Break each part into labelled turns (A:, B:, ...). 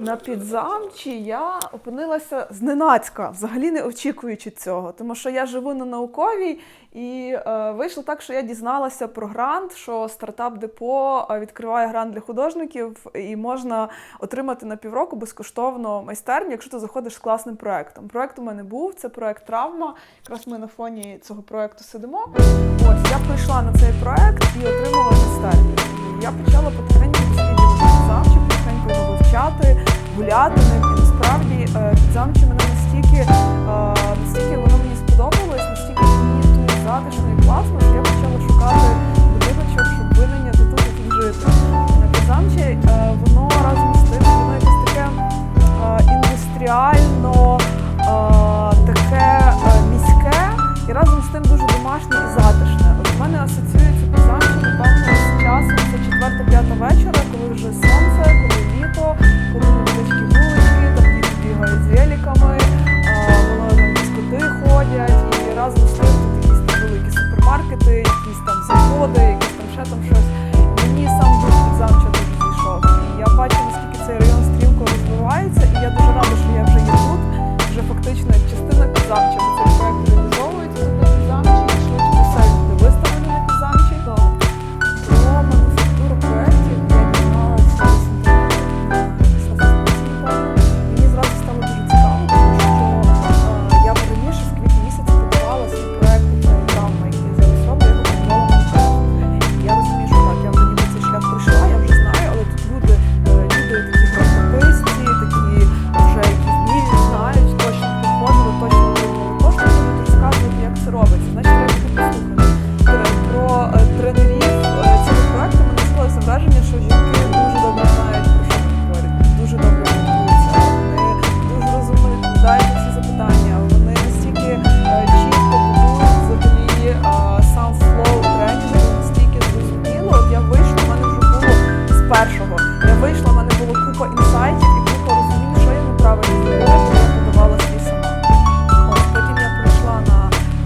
A: На підзамчі я опинилася зненацька, взагалі не очікуючи цього, тому що я живу на науковій і е, вийшло так, що я дізналася про грант, що стартап депо е, відкриває грант для художників, і можна отримати на півроку безкоштовно майстерню, якщо ти заходиш з класним проектом. Проект у мене був це проект Травма. Якраз ми на фоні цього проекту сидимо. Ось я прийшла на цей проект.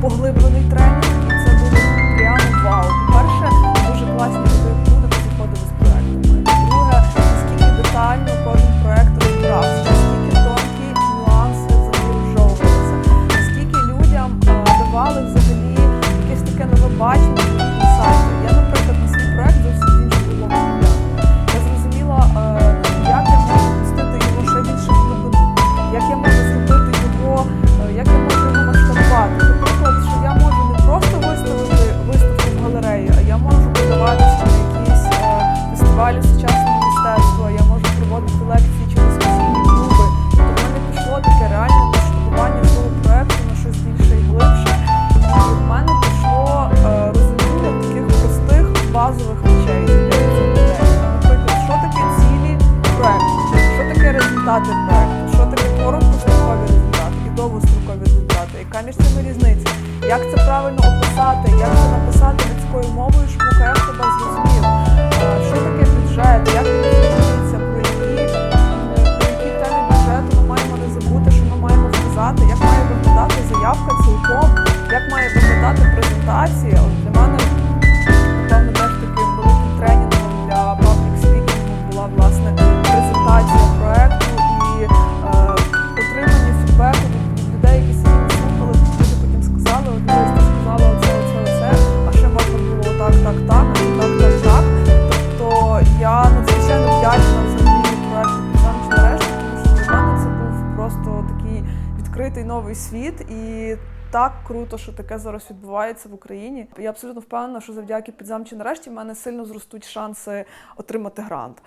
A: поглиб музею, а я можу подаватися на якісь е, фестивалі сучасного мистецтва, я можу проводити лекції. військові зібрати, яка між цими різниця, як це правильно описати, як це написати людською мовою, щоб УКФ тебе зрозумів, що таке бюджет, як він змінюється, про які, про які теми бюджету ми маємо не забути, що ми маємо сказати, як має виглядати заявка цілком, як має виглядати презентація. От для мене, напевно, теж таким великим тренінгом для паблік спікінгу була власне презентація проєкту. відкритий новий світ і. Так круто, що таке зараз відбувається в Україні. Я абсолютно впевнена, що завдяки підзамчі нарешті в мене сильно зростуть шанси отримати грант.